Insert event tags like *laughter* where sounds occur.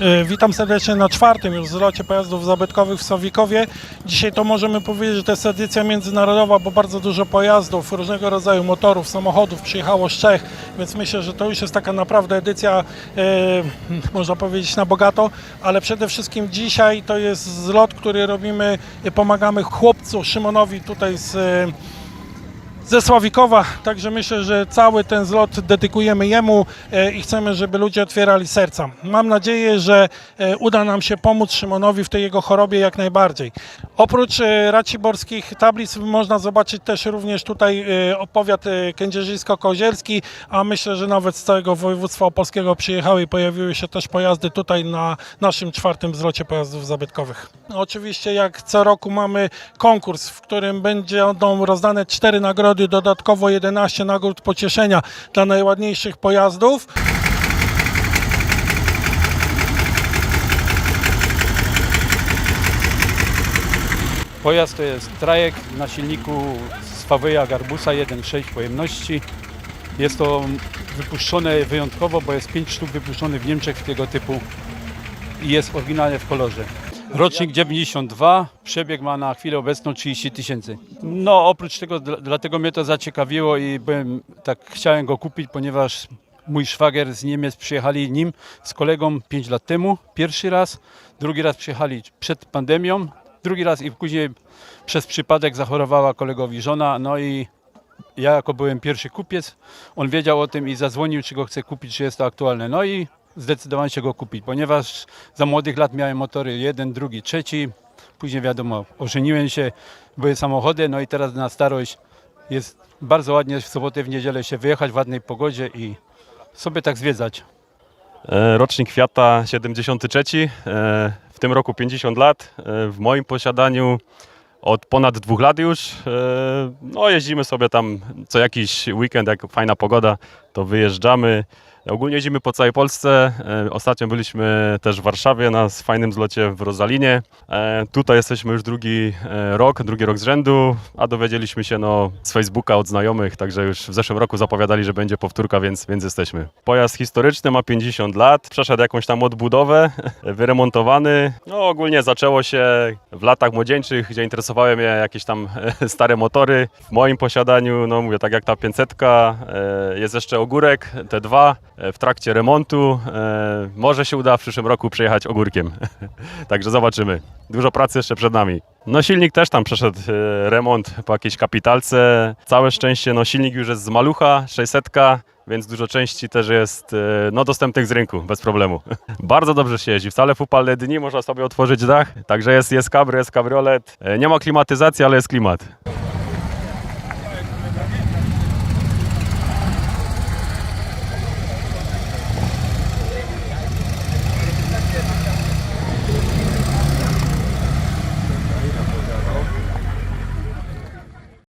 E, Witam serdecznie na czwartym już zlocie pojazdów zabytkowych w Sowikowie. Dzisiaj to możemy powiedzieć, że to jest edycja międzynarodowa, bo bardzo dużo pojazdów, różnego rodzaju motorów, samochodów przyjechało z Czech, więc myślę, że to już jest taka naprawdę edycja, e, *laughs* można powiedzieć, na bogato, ale przede wszystkim dzisiaj to jest zlot, który robimy, pomagamy chłopcu Szymonowi tutaj z e, ze Sławikowa, także myślę, że cały ten zlot dedykujemy jemu e, i chcemy, żeby ludzie otwierali serca. Mam nadzieję, że e, uda nam się pomóc Szymonowi w tej jego chorobie jak najbardziej. Oprócz e, raciborskich tablic można zobaczyć też również tutaj e, opowiat e, kędzierzyńsko-kozierski, a myślę, że nawet z całego województwa opolskiego przyjechały i pojawiły się też pojazdy tutaj na naszym czwartym zlocie pojazdów zabytkowych. Oczywiście jak co roku mamy konkurs, w którym będą rozdane cztery nagrody, dodatkowo 11 nagród pocieszenia dla najładniejszych pojazdów. Pojazd to jest trajek na silniku z Faweja Garbusa 1.6 pojemności. Jest to wypuszczone wyjątkowo, bo jest 5 sztuk wypuszczonych w Niemczech tego typu i jest oryginalnie w kolorze. Rocznik 92, przebieg ma na chwilę obecną 30 tysięcy. No oprócz tego, dla- dlatego mnie to zaciekawiło i byłem, tak chciałem go kupić, ponieważ mój szwagier z Niemiec przyjechali nim z kolegą 5 lat temu, pierwszy raz, drugi raz przyjechali przed pandemią, drugi raz i później przez przypadek zachorowała kolegowi żona, no i ja jako byłem pierwszy kupiec, on wiedział o tym i zadzwonił, czy go chce kupić, czy jest to aktualne. No i zdecydowałem się go kupić, ponieważ za młodych lat miałem motory jeden, drugi, trzeci. Później wiadomo, ożeniłem się, były samochody, no i teraz na starość jest bardzo ładnie w sobotę, w niedzielę się wyjechać w ładnej pogodzie i sobie tak zwiedzać. E, Rocznik Fiata 73, e, w tym roku 50 lat. E, W moim posiadaniu od ponad dwóch lat już. E, No, jeździmy sobie tam co jakiś weekend, jak fajna pogoda, to wyjeżdżamy. Ogólnie jeździmy po całej Polsce. E, Ostatnio byliśmy też w Warszawie na fajnym zlocie w Rozalinie. E, Tutaj jesteśmy już drugi e, rok, drugi rok z rzędu, a dowiedzieliśmy się no, z Facebooka od znajomych, także już w zeszłym roku zapowiadali, że będzie powtórka, więc, więc jesteśmy. Pojazd historyczny ma 50 lat, przeszedł jakąś tam odbudowę, *laughs* wyremontowany. No ogólnie zaczęło się w latach młodzieńczych, gdzie interesowały mnie jakieś tam *laughs* stare motory. W moim posiadaniu, no mówię, tak jak ta 500, e, jest jeszcze ogórek T2 e, w trakcie remontu. E, Może się uda w przyszłym roku przejechać ogórkiem. *laughs* Także zobaczymy. Dużo pracy jeszcze przed nami. No silnik też tam przeszedł e, remont po jakiejś kapitalce. Całe szczęście, no silnik już jest z malucha, 600, więc dużo części też jest e, no, dostępnych z rynku, bez problemu. *laughs* Bardzo dobrze się jeździ. Wcale w upalne dni można sobie otworzyć dach, także jest, jest kabry, jest kabriolet. Nie ma klimatyzacji, ale jest klimat.